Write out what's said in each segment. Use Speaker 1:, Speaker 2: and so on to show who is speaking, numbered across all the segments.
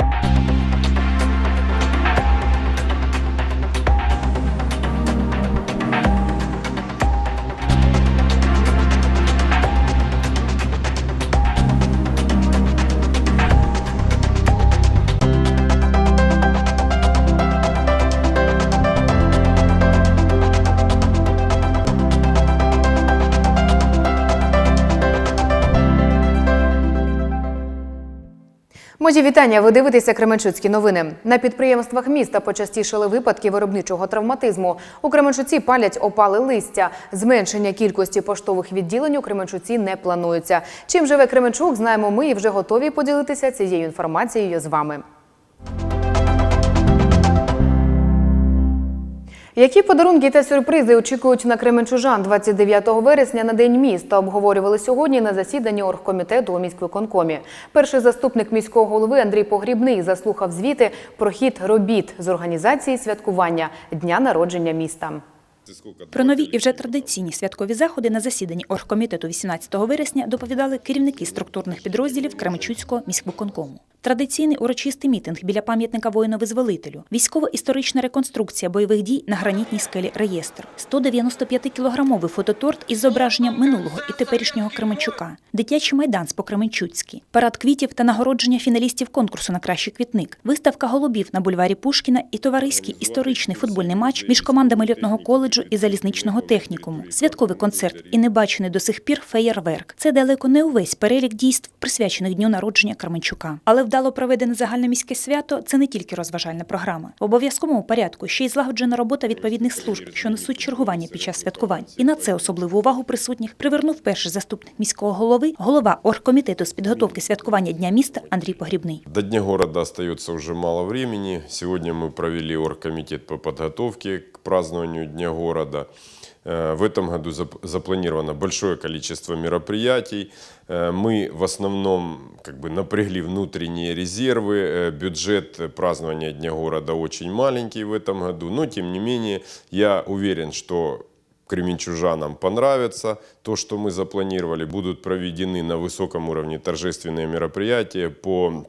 Speaker 1: you Мої вітання. Ви дивитеся Кременчуцькі новини. На підприємствах міста почастішали випадки виробничого травматизму. У Кременчуці палять опали листя. Зменшення кількості поштових відділень у Кременчуці не планується. Чим живе Кременчук, знаємо ми і вже готові поділитися цією інформацією з вами. Які подарунки та сюрпризи очікують на Кременчужан 29 вересня на День міста? Обговорювали сьогодні на засіданні оргкомітету у міськвиконкомі. Перший заступник міського голови Андрій Погрібний заслухав звіти про хід робіт з організації святкування дня народження міста.
Speaker 2: Про нові і вже традиційні святкові заходи на засіданні оргкомітету 18 вересня доповідали керівники структурних підрозділів Кременчуцького міськвиконкому. Традиційний урочистий мітинг біля пам'ятника воїну-визволителю, військово-історична реконструкція бойових дій на гранітній скелі реєстр, 195-кілограмовий фототорт із зображенням минулого і теперішнього Кременчука, дитячий майдан з по-кременчуцьки, парад квітів та нагородження фіналістів конкурсу на кращий квітник, виставка голубів на бульварі Пушкіна і товариський історичний футбольний матч між командами льотного коледжу і залізничного технікуму, святковий концерт і небачений до сих пір феєрверк. Це далеко не увесь перелік дійств, присвячених дню народження Кременчука. Але вдало проведене загальноміське свято це не тільки розважальна програма. В обов'язковому порядку ще й злагоджена робота відповідних служб, що несуть чергування під час святкувань. І на це особливу увагу присутніх привернув перший заступник міського голови, голова оргкомітету з підготовки святкування дня міста Андрій Погрібний.
Speaker 3: До Дня города остается уже мало времени. Сегодня мы провели оргкомитет по подготовке к празднованию Дня города. Э, В этом году зап- запланировано большое количество мероприятий. Э, Мы в основном как бы напрягли внутренние резервы. Э, Бюджет празднования Дня города очень маленький в этом году, но тем не менее я уверен, что кременчужанам понравится то, что мы запланировали. Будут проведены на высоком уровне торжественные мероприятия по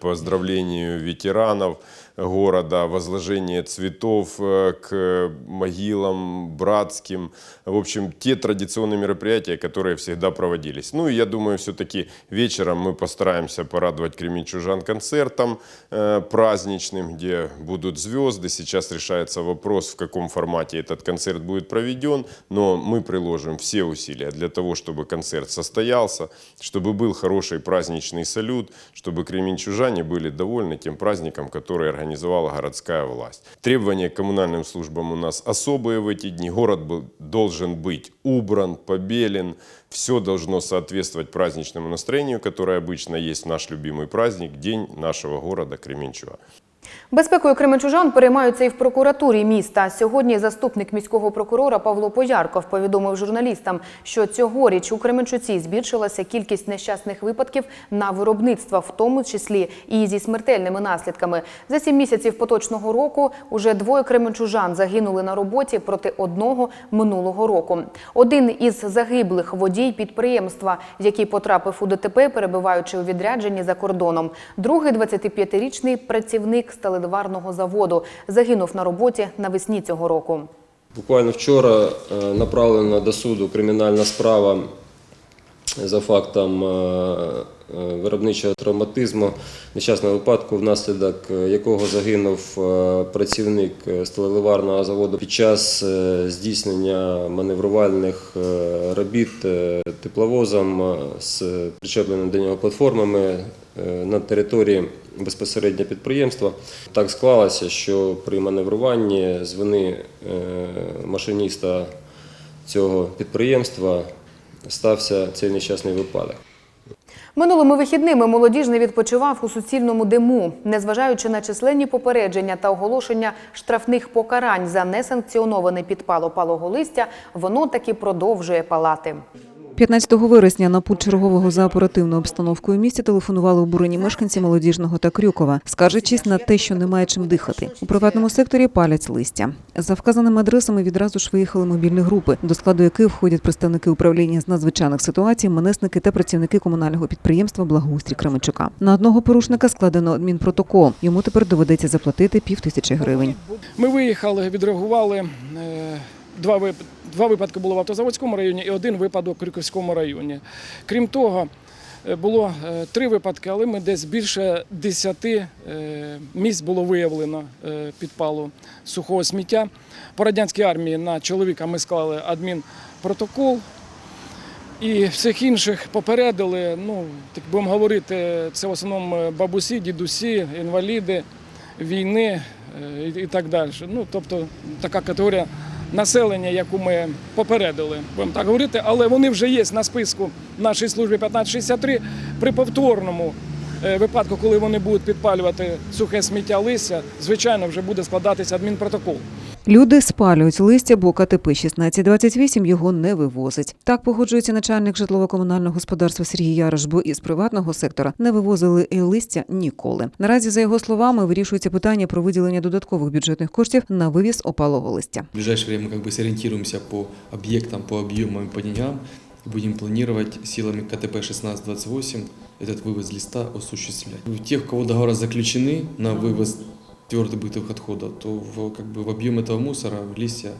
Speaker 3: поздравлению ветеранов города, возложение цветов э, к могилам братским. В общем, те традиционные мероприятия, которые всегда проводились. Ну и я думаю, все-таки вечером мы постараемся порадовать кременчужан концертом э, праздничным, где будут звезды. Сейчас решается вопрос, в каком формате этот концерт будет проведен, но мы приложим все усилия для того, чтобы концерт состоялся, чтобы был хороший праздничный салют, чтобы кременчужане были довольны тем праздником, который организовала городская власть. Требования к коммунальным службам у нас особые в эти дни. Город был- должен быть убран, побелен. Все должно соответствовать праздничному настроению, которое обычно есть в наш любимый праздник, день нашего города Кременчуга.
Speaker 1: Безпекою кременчужан переймаються і в прокуратурі міста. Сьогодні заступник міського прокурора Павло Поярков повідомив журналістам, що цьогоріч у Кременчуці збільшилася кількість нещасних випадків на виробництва, в тому числі і зі смертельними наслідками. За сім місяців поточного року уже двоє кременчужан загинули на роботі проти одного минулого року. Один із загиблих водій підприємства, який потрапив у ДТП, перебуваючи у відрядженні за кордоном. Другий 25-річний працівник сталедварного заводу. Загинув на роботі навесні цього року.
Speaker 4: Буквально вчора е, направлена до суду кримінальна справа за фактом е, е, виробничого травматизму, нещасного випадку, внаслідок якого загинув працівник сталеливарного заводу. Під час здійснення маневрувальних робіт тепловозом з причепленими до нього платформами на території безпосередньо підприємства. Так склалося, що при маневруванні з вини е, машиніста цього підприємства стався цей нещасний випадок.
Speaker 1: Минулими вихідними молодіжний відпочивав у суцільному диму. Незважаючи на численні попередження та оголошення штрафних покарань за несанкціонований підпал опалого листя, воно таки продовжує палати.
Speaker 5: 15 вересня на пункт чергового за оперативною обстановкою місті телефонували обурені мешканці молодіжного та Крюкова, скаржачись на те, що немає чим дихати. У приватному секторі палять листя. За вказаними адресами відразу ж виїхали мобільні групи, до складу яких входять представники управління з надзвичайних ситуацій, менесники та працівники комунального підприємства Благоустрій Кременчука. На одного порушника складено адмінпротокол. Йому тепер доведеться заплатити пів тисячі гривень.
Speaker 6: Ми виїхали, відреагували. Два. Два випадки було в Автозаводському районі і один випадок в Крюківському районі. Крім того, е, було е, три випадки, але ми десь більше десяти е, місць було виявлено підпалу сухого сміття. По радянській армії на чоловіка ми склали адмінпротокол. І всіх інших попередили. Ну, так будемо говорити, це в основному бабусі, дідусі, інваліди, війни і так далі. Ну, тобто така категорія населення, яку ми попередили, будемо так говорити, але вони вже є на списку нашої служби 1563 при повторному. е, Випадку, коли вони будуть підпалювати сухе сміття листя, звичайно, вже буде складатися адмінпротокол.
Speaker 5: Люди спалюють листя, бо КТП 1628 його не вивозить. Так погоджується начальник житлово-комунального господарства Сергій Ярош, бо із приватного сектора не вивозили і листя ніколи. Наразі, за його словами, вирішується питання про виділення додаткових бюджетних коштів на вивіз опалого листя.
Speaker 7: В ближайшее время как бы сориентируемся по объектам, по объемам и по деньгам. И будем планировать силами КТП 1628 этот вывоз листа осуществлять. У тех, у кого договоры заключены на вывоз твердых бытовых отходов, то в, как бы, в объем этого мусора листья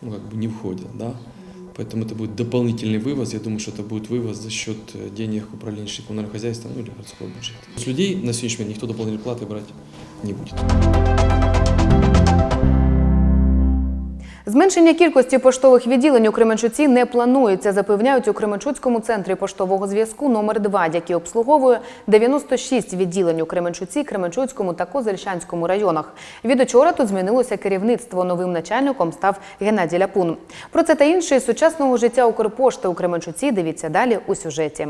Speaker 7: ну, как бы не входят. Да? Поэтому это будет дополнительный вывоз. Я думаю, что это будет вывоз за счет э, денег управления коммунального хозяйства ну, или городского бюджета. С людей на сегодняшний момент никто дополнительной платы брать не будет.
Speaker 1: Зменшення кількості поштових відділень у Кременчуці не планується, запевняють у Кременчуцькому центрі поштового зв'язку номер 2 який обслуговує 96 відділень у Кременчуці, Кременчуцькому та Козельщанському районах. Від учора тут змінилося керівництво. Новим начальником став Геннадій Ляпун. Про це та інше із сучасного життя Укрпошти у Кременчуці дивіться далі у сюжеті.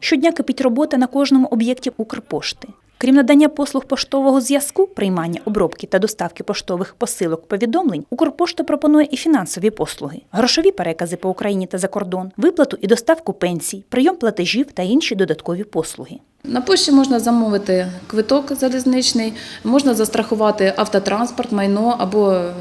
Speaker 2: Щодня кипить робота на кожному об'єкті Укрпошти. Крім надання послуг поштового зв'язку, приймання, обробки та доставки поштових посилок повідомлень, Укрпошта пропонує і фінансові послуги, грошові перекази по Україні та за кордон, виплату і доставку пенсій, прийом платежів та інші додаткові послуги.
Speaker 8: На пошті можна замовити квиток залізничний, можна застрахувати автотранспорт, майно або е,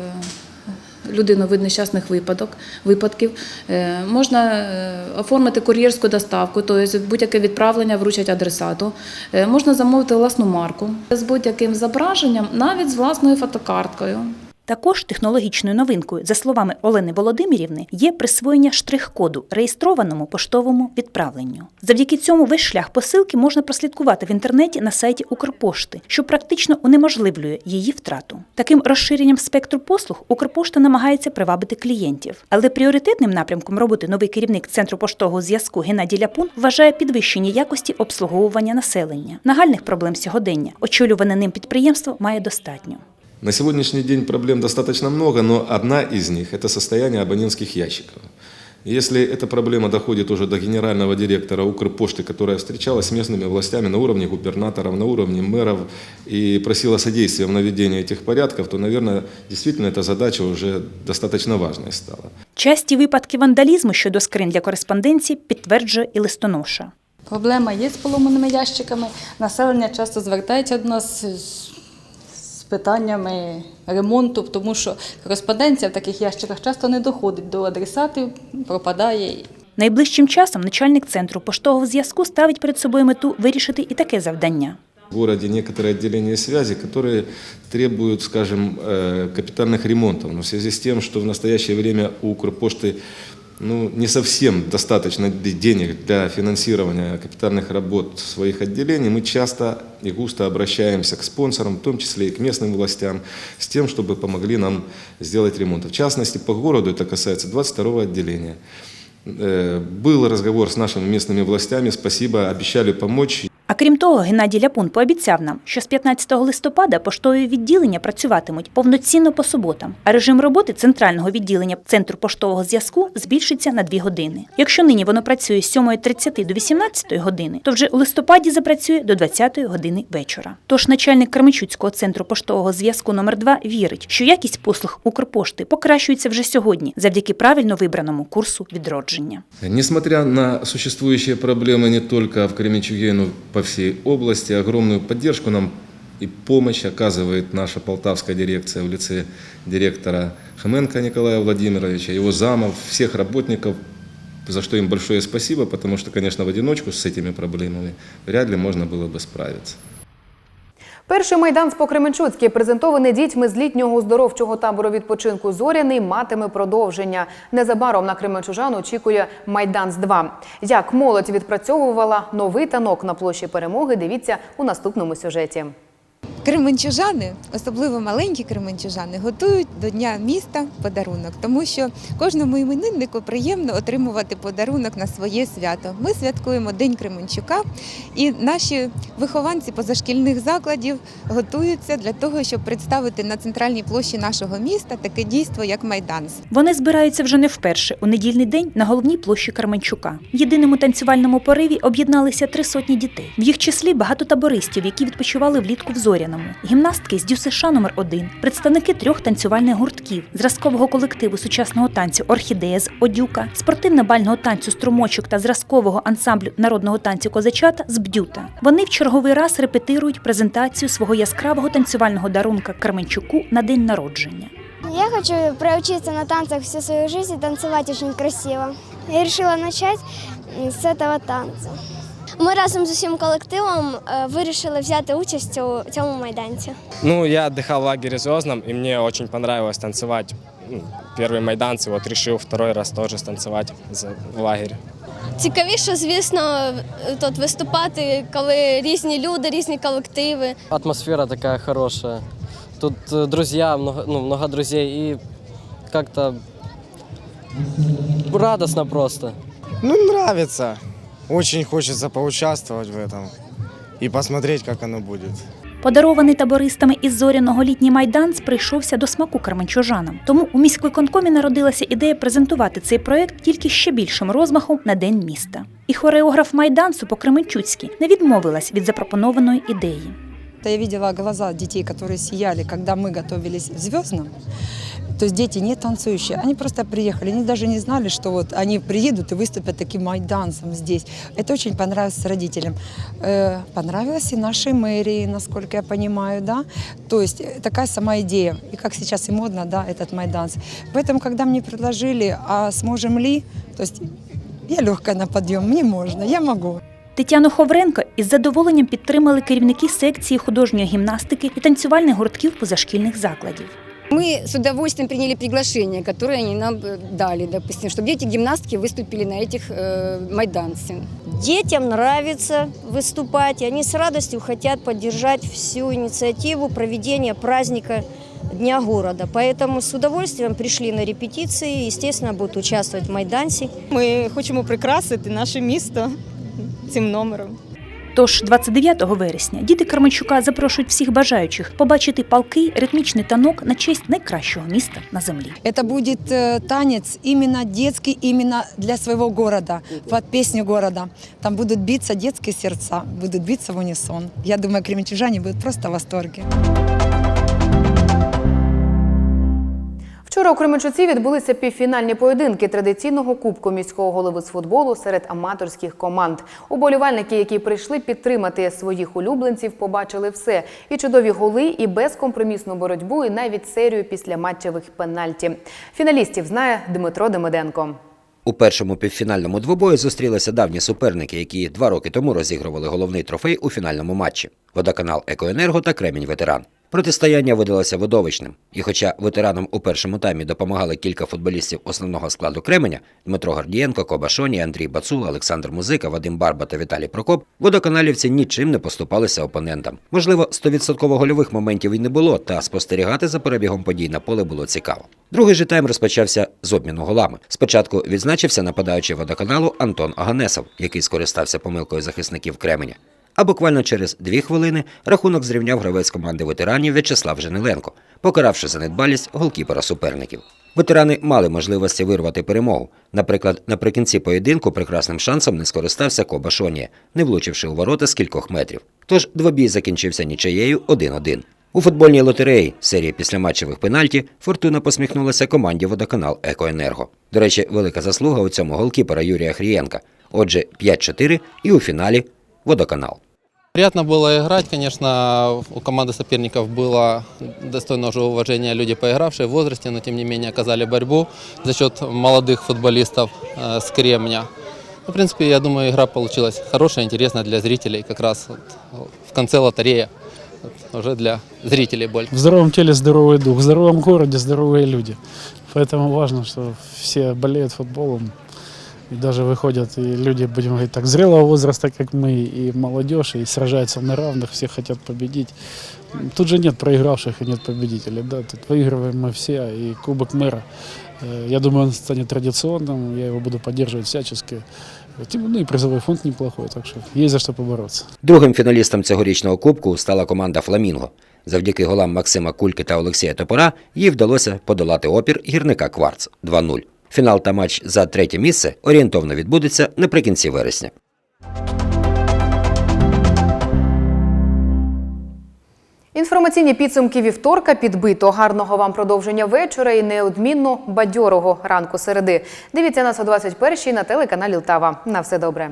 Speaker 8: людину від нещасних випадок, випадків. Е, Можна е, оформити кур'єрську доставку, тобто будь-яке відправлення вручать адресату. Е, Можна замовити власну марку з будь-яким зображенням, навіть з власною фотокарткою.
Speaker 2: Також технологічною новинкою, за словами Олени Володимирівни, є присвоєння штрих-коду реєстрованому поштовому відправленню. Завдяки цьому весь шлях посилки можна прослідкувати в інтернеті на сайті Укрпошти, що практично унеможливлює її втрату. Таким розширенням спектру послуг Укрпошта намагається привабити клієнтів. Але пріоритетним напрямком роботи новий керівник центру поштового зв'язку Геннадій Ляпун вважає підвищення якості обслуговування населення. Нагальних проблем сьогодення очолюване ним підприємство має достатньо.
Speaker 9: На сегодняшний день проблем достаточно много, но одна из них – это состояние абонентских ящиков. Если эта проблема доходит уже до генерального директора Укрпошты, которая встречалась с местными властями на уровне губернаторов, на уровне мэров и просила содействия в наведении этих порядков, то, наверное, действительно эта задача уже достаточно важной стала.
Speaker 2: Часті випадки вандалізму щодо скрин для кореспонденції підтверджує і листоноша.
Speaker 10: Проблема є з поломаними ящиками. Населення часто звертається до нас з- з питаннями ремонту, тому що кореспонденція в таких ящиках часто не доходить до адресатів, пропадає.
Speaker 2: Найближчим часом начальник центру поштового зв'язку ставить перед собою мету вирішити і таке завдання.
Speaker 9: В городе некоторые отделения связи, которые требуют, скажем, э, капитальных ремонтов. Но в связи с тем, что в настоящее время у Укрпошты ну, не совсем достаточно д- денег для финансирования капитальных работ своих отделений, мы часто и густо обращаемся к спонсорам, в том числе и к местным властям, с тем, чтобы помогли нам сделать ремонт. В частности, по городу это касается 22 отделения. Э, Был разговор с нашими местными властями, спасибо, обещали помочь.
Speaker 2: А крім того, Геннадій Ляпун пообіцяв нам, що з 15 листопада поштові відділення працюватимуть повноцінно по суботам, а режим роботи центрального відділення центру поштового зв'язку збільшиться на 2 години. Якщо нині воно працює з 7.30 до 18 години, то вже у листопаді запрацює до 20 години вечора. Тож начальник Кременчуцького центру поштового зв'язку номер 2 вірить, що якість послуг Укрпошти покращується вже сьогодні завдяки правильно вибраному курсу відродження.
Speaker 9: Несмотря на существующие проблемы не только в Кременчуге, но по всей области, огромную поддержку нам и помощь оказывает наша полтавская дирекция в лице директора Хоменко Николая Владимировича, его замов, всех работников, за что им большое спасибо, потому что, конечно, в одиночку с этими проблемами вряд ли можно было бы справиться.
Speaker 1: Перший майдан з Покременчуцьки, презентований дітьми з літнього оздоровчого табору відпочинку Зоряний, матиме продовження. Незабаром на Кременчужан очікує Майданс 2 Як молодь відпрацьовувала новий танок на площі перемоги, дивіться у наступному сюжеті.
Speaker 11: Кременчужани, особливо маленькі кременчужани, готують до Дня міста подарунок, тому що кожному імениннику приємно отримувати подарунок на своє свято. Ми святкуємо День Кременчука, і наші вихованці позашкільних закладів готуються для того, щоб представити на центральній площі нашого міста таке дійство, як Майданс.
Speaker 2: Вони збираються вже не вперше у недільний день на головній площі Карменчука. В єдиному танцювальному пориві об'єдналися три сотні дітей. В їх числі багато табористів, які відпочивали влітку в Зоряному, гімнастки з ДЮСШ номер 1 представники трьох танцювальних гуртків, зразкового колективу сучасного танцю Орхідея з Одюка, спортивно-бального танцю Струмочок та зразкового ансамблю народного танцю Козачата з Бдюта. Вони в черговий раз репетирують презентацію свого яскравого танцювального дарунка Карменчуку на день народження.
Speaker 12: Я хочу проучиться на танцах всю свою жизнь и танцевать очень красиво. Я решила начать с этого танца. Ми разом з усім колективом е, вирішили взяти участь у цьому майданці.
Speaker 13: Ну, я отдыхал в лагере Звездном, и мне очень понравилось танцевать ну, первый майданцы. Вот решил второй раз тоже станцевать за- в лагере.
Speaker 12: Цікавіше, звісно, тут виступати, коли різні люди, різні колективи.
Speaker 14: Атмосфера такая хорошая. Тут э, друзья, много, ну, много друзей и как-то радостно просто.
Speaker 15: Ну, нравится. Очень хочется поучаствовать в этом и посмотреть, как оно будет.
Speaker 2: Подарований табористами із зоряного літній майданц прийшовся до смаку карменчужанам. Тому у міськвиконкомі народилася ідея презентувати цей проект тільки ще більшим розмахом на день міста. І хореограф майданцу по Кременчуцьки не відмовилась від запропонованої ідеї.
Speaker 16: Я видела глаза детей, которые сияли, когда мы готовились в Звездном. То есть дети не танцующие, они просто приехали, они даже не знали, что вот они приедут и выступят таким майданцем здесь. Это очень понравилось родителям. Э, понравилось и нашей мэрии, насколько я понимаю, да. То есть э, такая сама идея, и как сейчас и модно, да, этот майданц. Поэтому, когда мне предложили, а сможем ли, то есть я легкая на подъем, мне можно, я могу.
Speaker 2: Тетяну Ховренко із задоволенням підтримали керівники секції художньої гімнастики і танцювальних гуртків позашкільних закладів.
Speaker 17: Мы с удовольствием приняли приглашение, которое они нам э, дали, допустим, чтобы дети гимнастки выступили на этих э, майданцах.
Speaker 18: Детям нравится выступать, и они с радостью хотят поддержать всю инициативу проведения праздника Дня города. Поэтому с удовольствием пришли на репетиции, естественно, будут участвовать в Майдансе.
Speaker 19: Ми хочемо прикрасити наше місто цим номером.
Speaker 2: Тож 29 вересня діти Карменчука запрошують всіх бажаючих побачити палкий ритмічний танок на честь найкращого міста на землі.
Speaker 16: Це буде танець іменно дитячий, іменно для свого міста, під пісню города. Там будуть битися дитячі серця, будуть битися в унісон. Я думаю, кременчужане будуть просто в восторге.
Speaker 1: Вчора у Кременчуці відбулися півфінальні поєдинки традиційного кубку міського голови з футболу серед аматорських команд. Уболівальники, які прийшли підтримати своїх улюбленців, побачили все: і чудові голи, і безкомпромісну боротьбу, і навіть серію післяматчевих пенальті. Фіналістів знає Дмитро Демиденко.
Speaker 20: У першому півфінальному двобої зустрілися давні суперники, які два роки тому розігрували головний трофей у фінальному матчі водоканал Екоенерго та Кремінь Ветеран. Протистояння видалося видовищним. І хоча ветеранам у першому таймі допомагали кілька футболістів основного складу Кременя Дмитро Гордієнко, Кобашоні, Андрій Бацул, Олександр Музика, Вадим Барба та Віталій Прокоп, водоканалівці нічим не поступалися опонентам. Можливо, 100% гольових моментів і не було, та спостерігати за перебігом подій на поле було цікаво. Другий же тайм розпочався з обміну голами. Спочатку відзначився нападаючий водоканалу Антон Аганесов, який скористався помилкою захисників Кременя. А буквально через дві хвилини рахунок зрівняв гравець команди ветеранів В'ячеслав Жениленко, покаравши за недбалість голкіпера суперників. Ветерани мали можливості вирвати перемогу. Наприклад, наприкінці поєдинку прекрасним шансом не скористався Коба Шонія, не влучивши у ворота з кількох метрів. Тож двобій закінчився нічиєю 1-1. У футбольній лотереї серії післяматчевих пенальті Фортуна посміхнулася команді водоканал Екоенерго. До речі, велика заслуга у цьому голкіпера Юрія Хрієнка. Отже, 5-4 і у фіналі водоканал.
Speaker 21: Приятно было играть, конечно, у команды соперников было достойно уже уважения люди, поигравшие в возрасте, но тем не менее оказали борьбу за счет молодых футболистов э, с Кремня. Ну, в принципе, я думаю, игра получилась хорошая, интересная для зрителей, как раз вот в конце лотерея уже для зрителей больше.
Speaker 22: В здоровом теле здоровый дух, в здоровом городе здоровые люди. Поэтому важно, что все болеют футболом. И даже выходят и люди, будем говорить так, зрелого возраста, как мы, и молодежь, и сражаются на равных, все хотят победить. Тут же нет проигравших и нет победителей, да, тут выигрываем мы все, и Кубок мэра, э, я думаю, он станет традиционным, я его буду поддерживать всячески. Тем- Ну и призовой фонд неплохой, так что есть за что побороться.
Speaker 20: Другим фіналістом цьогорічного кубку стала команда Фламінго. Завдяки голам Максима Кульки та Олексія Топора їй вдалося подолати опір гірника Кварц 2-0. Фінал та матч за третє місце орієнтовно відбудеться наприкінці вересня.
Speaker 1: Інформаційні підсумки вівторка підбито. Гарного вам продовження вечора і неодмінно бадьорого ранку середи. Дивіться нас о 21-й на телеканалі Лтава. На все добре.